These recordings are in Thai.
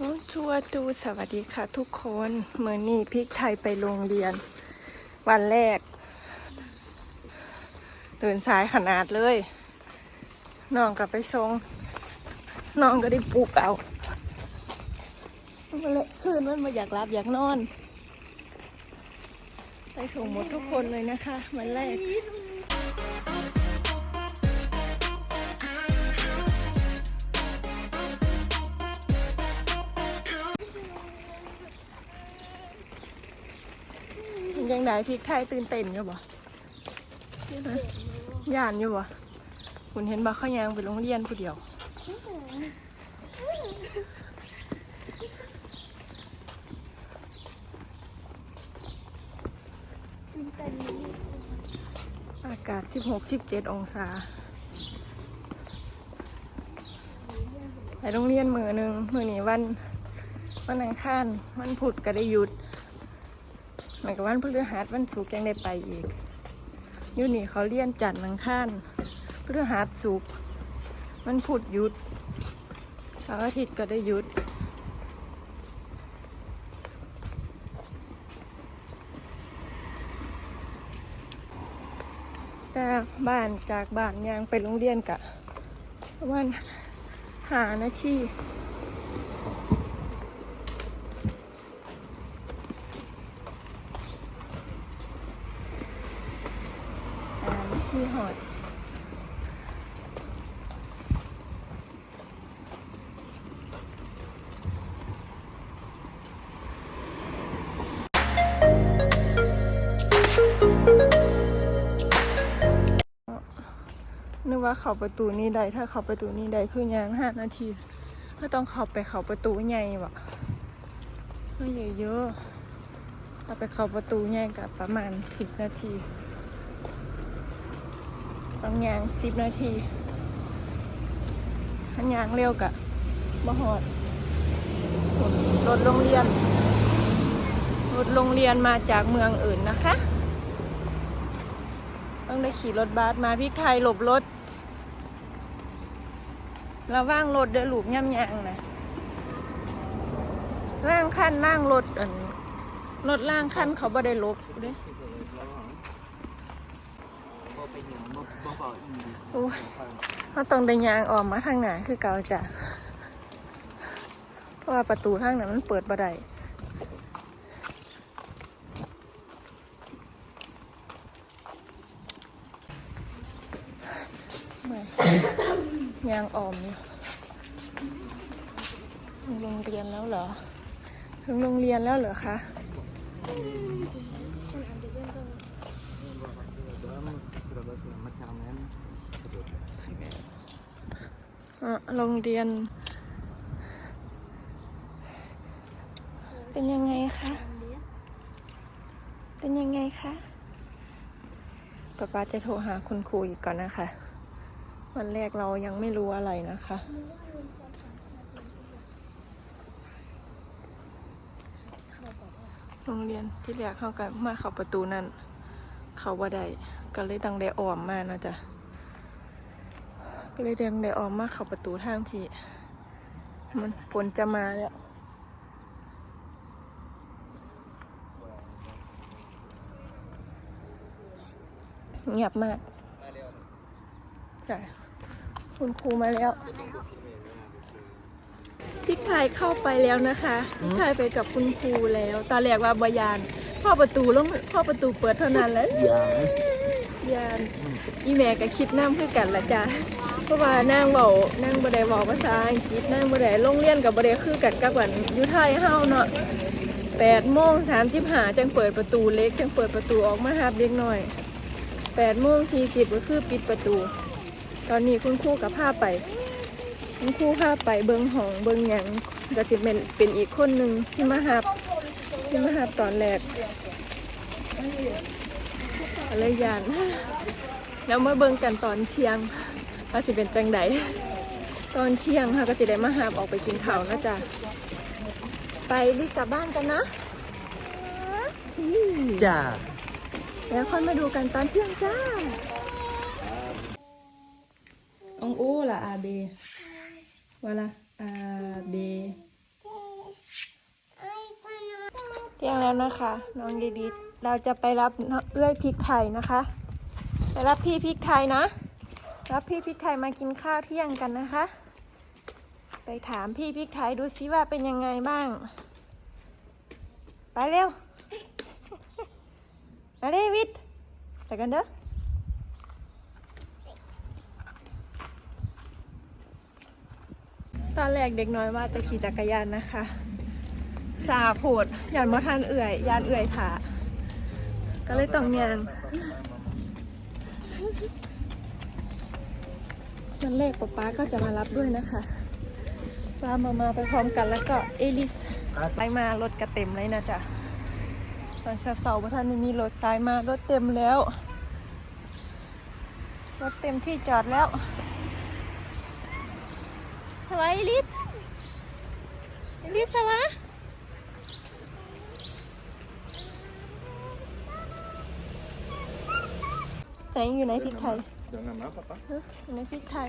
ชัวตูสวัสดีค่ะทุกคนเมื่อนี้พริกไทยไปโรงเรียน วันแรกเดินสายขนาดเลยน้องกลับไปทรงน้องก็ได้ปลุกเอามันเลยคืนมันมาอยากรับอยากนอน ไปส่งหมดทุกคนเลยนะคะ วันแรก ไงพริกไทยตื่นเต้นอยู่บ่ย่านอยู่บ่คุณเห็นบ่เขายางไปโรงเรียนผู้เดียว อากาศ 16-17 องศา ไปโรงเรียนมือหนึ่งมือนี้วันวันอังคารวันพุธก็ได้หยุด หมายกับวันพฤหัสวันศุกร์ยังได้ไปอีกอยู่นี่เขาเรียนจันทร์อังคารพฤหัสศุกร์วันพุธหยุดเสาร์อาทิตย์ก็ได้หยุดแต่บ้านจากบ้านยางไปโรงเรียนกะประมาหานาทีหานาทีหอดนึกว่าเขาประตูนี้ได้ ถ้าเขาประตูนี้ได้คือยางห้านาทีก็ต้องเข้าไปเขาประตูใหญ่วะไม่เยอะๆถ้าไปเขาประตูใหญ่กับประมาณสิบนาที ต้องยางสิบนาทีถ้ายางเร็วกะมหอดรถโรงเรียนรถโรงเรียนมาจากเมืองอื่นนะคะ ต้องได้ขี่รถบัสมาพี่ไทยหลบรถระว่างรถเดือหลูกย่ำยางนะล่างขั้นล่างรถอันรถล่างขั้นเขาบ่ได้ลบเด้บ่ไปหยังบ่บ่บอกอีหลี โอ้ยเขาต้องได้ยางออกมาทางไหนคือเก่าจ้ะเพราะว่าประตูทางนั้นมันเปิดบ่ได้ยางออมอยู่ถึงโรงเรียนแล้วเหรอ ถึงโรงเรียนแล้วเหรอคะ มาทำนั้นสะดวกแม่ อะ โรงเรียน เป็นยังไงคะ เป็นยังไงคะป๊าป๊าจะโทรหาคุณครูอีกก่อนนะคะ วันแรกเรายังไม่รู้อะไรนะคะ โรงเรียนที่แรกเข้ากันมาเข้าประตูนั่น เขาว่าได้ก็เลยตังได้ออมมานะจ๊ะ เลยเดินได้ออกมาเข้าประตูทางพี่ มันฝนจะมาแล้วเงียบมากใช่คุณครูมาแล้วพี่ไทยเข้าไปแล้วนะคะพี่ไทยไปกับคุณครูแล้วตาแรกว่าบยาน พ่อประตูลงพ่อประตูเปิดเท่านั้นแหล้วยางยานอีแม่ก็คิดน้ำคือกันละจ้ะเพ ราะว่านางเบานั่งบ่ได้เว้าภาษาอังกฤษนั่งบ่ได้โรงเรียนกับบ่ได้คือกันกับวันอยู่ไทยเฮาเนาะ8โมง35จังเปิดประตูเล็กจังเปิดประตูออกมาหาเด็กน้อย8โมง40ก็คือปิดประตู ตอนนี้คุณครูกับพาไป คุณครูพาไปเบิงหองเบิงหยังก็สิเป็นเป็นอีกคนหนึ่งที่มาหับที่มาหับตอนแรกอะไรยานแล้วมาเบิงกันตอนเที่ยง ว่าสิเป็นจังไดตอนเที่ยงค่ะก็สิได้มาหาบออกไปกินข้าวนะจ๊ะไปรีบกลับบ้านกันนะชี้จ้าแล้วค่อยมาดูกันตอนเที่ยงจ้าองอู้ละอาเบวะละอาเบแล้วนะคะ น้องดีดีเราจะไปรับเอื้อยพริกไทยนะคะ ไปรับพี่พริกไทยนะ รับพี่พริกไทยมากินข้าวเที่ยงกันนะคะ ไปถามพี่พริกไทยดูซิว่าเป็นยังไงบ้าง ไปเร็ว มาเร็ววิทย์ไปกันเด้อตอนแรกเด็กน้อยว่าจะขี่จักรยานนะคะ สาโผดยานมาทานเอื่อย ยานเอื่อยถาก็เลยต้องยาง วันแรกป๊าป๊าก็จะมารับด้วยนะคะปามามาไปพร้อมกันแล้วก็เอลิสไปมารถกระเต็มเลยนะจ๊ะตอนเช้าเสาร์ท่านไม่มีรถสายมารถเต็มแล้ว รถเต็มที่จอดแล้วสวัสดีลิศลิศสวัสดีแสงอยู่ในพริกไทย Jangan apa papa? ฮะอยู่ในพริกไทย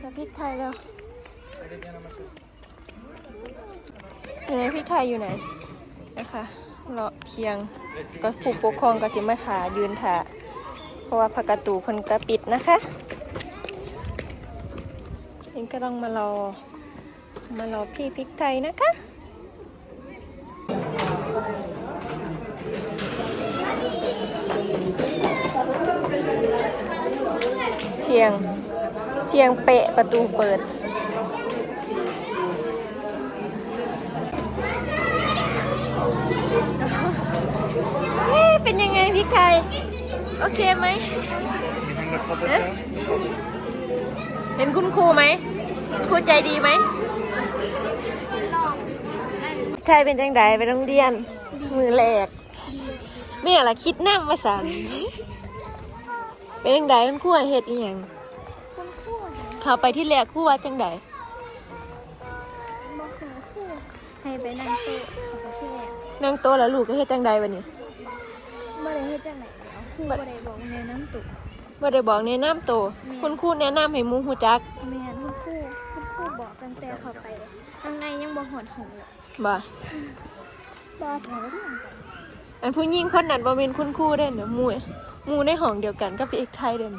แล้วพริกไทยแล้วอยู่ในพริกไทยอยู่ไหนนะคะเลาะเคียงก็ผู้ปกครองก็จิมาถายืนถาเพราะว่าพักการะตูคนก็ปิดนะคะเองก็ต้องมารอมารอพี่พริกไทยนะคะ เชี ยง เชียงเปะประตูเปิดเอ๊ะเป็นยังไงพี่ไข่โอเคไหม Minum profesor. เห็นคุณครูไหมครูใจดีไหมใครเป็นจังไดไปโรงเรียน มือแรกแม่ละคิดน้ำมาสัน เป็นจังไดคุณครูให้เฮ็ดอีหยังคุณครูนะเข้าไปที่แรกครูว่าจังไดบอกคุณครูให้ไปนั่งเตะเขาก็ที่แรกนั่งโตะแล้วลูกก็เฮ็ดจังไดบัดนี้บ่ได้เฮ็ดจังไหนแล้วครูบ่ได้บอกในน้ำตุกบ่ได้บอกแนะนำโตวคุณครูแนะนำให้หมู่ฮู้จักแม่นคุณครูคุณครูบอกตั้งแต่เขาไปยังไงยังบ่หอดหงเลยบ่ตอแถวเรื่องกันอันผู้หญิงคนนั้นบ่เป็นคุณครูเด้อเนอะหมู่ห มู่ในห้องเดียวกันกับพี่เอกไทยเด้อ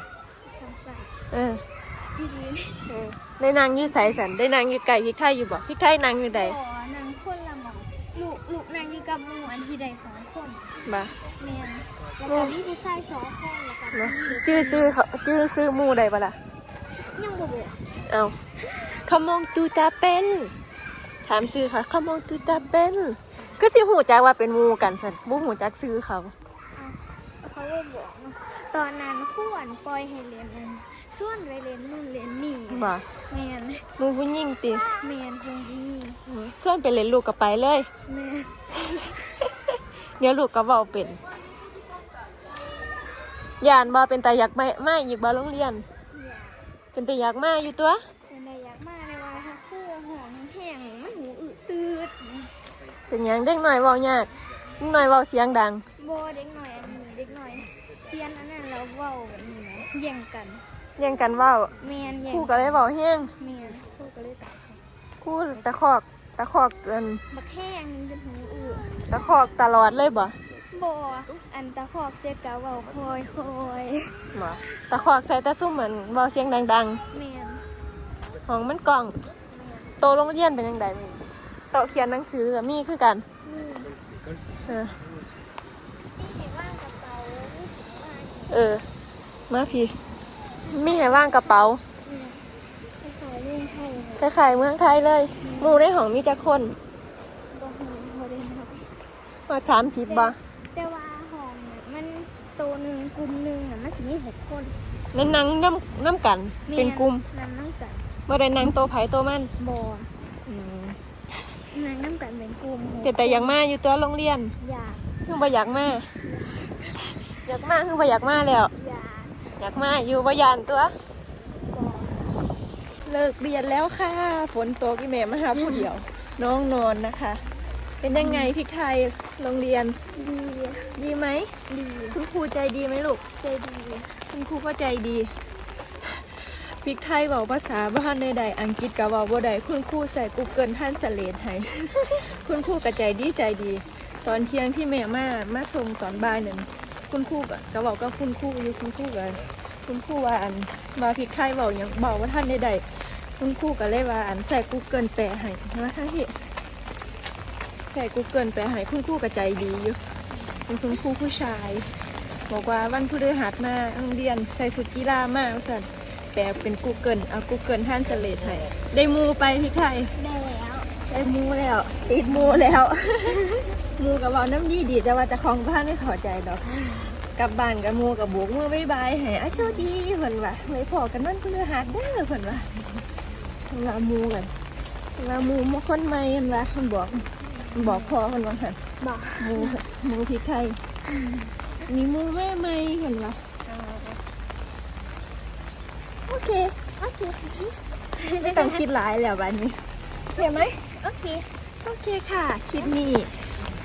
ซ้ำเออๆดีดีเออได้นางอยู่ไสสันได้นางอยู่ไก่พริกไทยอยู่บ่พริกไทยนางอยู่ใดขอนางคนละหมองลูกลูกนางอยู่กับหมู่อันที่ใดสองคนบ่แม่นแล้วก็มีผู้ชายสองคนแล้วก็เนาะชื่อซื้อเขาชื่อซื้อหมู่ใดบ่ล่ะยังบ่บอกเอาขมองตูตาเป็น ถามซื้อค่ะขมองตูตาเป็นก็สิหูจักว่าเป็นหมู่กันสันบ่หูจักซื้อเขา เขาบ่บอกเนาะตอนนั้นครูอันปล่อยให้เรียนอันส่วนไปเรียนนู่นเรียนนี่บ่แม่นหมู่ผู้หญิงติแม่นคงดีอืมส่วนไปเล่นลูกก็ไปเลย แม่นเดี๋ยวลูกก็เว้าเป็นย่านบ่เป็นตาอยากมามาอีกบ่โรงเรียนอยากเป็นตาอยากมาอยู่ตัวเป็นได้อยากมาในว่าถ้าครู่หองแห้งมันหูอึตืดเป็นหยังเด็กน้อยเว้ายากเด็กน้อยเว้าเสียงดังโบเด็กหน่อยอันนี้เด็กหน่อยเซีย นอันนั้นแล้วเว้าแบบนี้นะแย่งกันแย่งกันเว้าแมนแย่คงรูก็เลยเว้าแห้งแมนครู่ก็เลยตัดครูตะคอกตะคอกอันบักแห้งนึงจนหูอึตะคอกตลอดเลยบ่โบอันตะขอกเสร็จกะเว้าคอยคอยบ่ตะคอกใส่ตะซุ่มเหมือนเว้าเสียงดังแมนๆห้องมันกล้องแมนโตโรงเรียนเป็นจังไดแม่โตะเขียนหนังสือก็มีคือกัน นี่ เออ มีเห็นว่างกระเป๋ามีสิว่าง เออ มาพี่ มีให้ว่างกระเป๋าเนี่ยไปขายเรื่องไทยเลยคล้ายๆเมืองไทยเลยหมู่ในห้องมีจักคนบ่หูบ่ได้นับมา30บ่แต่ว่าห้องน่ะมันโตวหนึ่งกลุ่มหนึ่งน่ะมันสิมีหกคนนั่นนั่งน้ำน้ำกัน เป็นกลุ่มนั่งน้ำกันบ่ได้นั่งโตะไผโตะมันบออืมนั่งน้ำกันเป็นกลุ่มแต่แต่อยากมาอยู่ตัวโรงเรียนอยากเพิ่งบ่อยากมา อยากมาเพิ่งบ่อยากมาแล้วอยากอยากมาอยู่บ่ยานตัวบอเลิกเรียนแล้วค่ะ ฝนตกอีแม่มาหาผู้เดียว น้องนอนนะคะ เป็นยังไงพี่ไทยโรงเรียน ดี ดีไหมดี คุณครูใจดีไหมลูก ใจดี คุณครูก็ใจดีพี่ไทยบอกภาษาบ้านในใดอังกฤษกับว่าบ่ได้คุณครูใส่ Google ท่านสเลดให้คุณครูก็ใจดีใจดี ตอนเที่ยงที่แม่มามาส่งตอนบ่ายนั่น คุณครูก็ก็บอกกับคุณครูอยู่คุณครูก็คุณครูว่าอันมาพริกไทยบอกยังบอกว่าท่านใดๆคุณครูก็เลยว่าอันใส่ Google แปลให้นะทั้งที่ใส่ Google แปลให้คุณครูก็ใจดีอยู่เป็นคุณครูผู้ชาย บอกว่าวันพฤหัสมาโรงเรียนใส่สุดกีฬามาสั่นแปลเป็น Google เอา Google ท่านสเลทให้ได้หมูไปพริกไทยได้แล้วได้หมูแล้วติดหมูแล้วห มูกับเบาน้ำดีดีแต่ว่าจะของบ้านไม่เขอใจดอกกลับบ้านกับหมูกับบุกมือบายบายให้อาโชคดีเพิ่นว่าไว้พอกันนั่นเพื่อหาดเด้อเพิ่นว่าเพิ่นว่าหมูกันเพิ่นว่าหมูมาคนใหม่เพิ่นว่าเพิ่นบอกเพิ่นบอกพอเพิ่นว่าหั่นบอกหมูหมูพริกไทยมีหมูแม่ใหม่เพิ่นว่าโอเคโอเคไม่ต้องคิดหลายแล้วบัดนี้เห็นไหมโอเคโอเคค่ะ คลิปนี้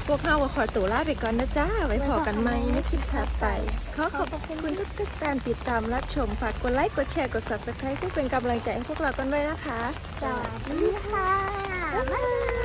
พวกเราก็ขอตัวลาไปก่อนนะจ้า ไว้พอกันไหมในคลิปถัดไปขอขอบคุณทุกๆกานติดตามรับชม ฝากกดไลค์ กดแชร์ กด subscribe เพื่อเป็นกำลังใจให้พวกเรากันด้วยนะคะ สวัสดีค่ะ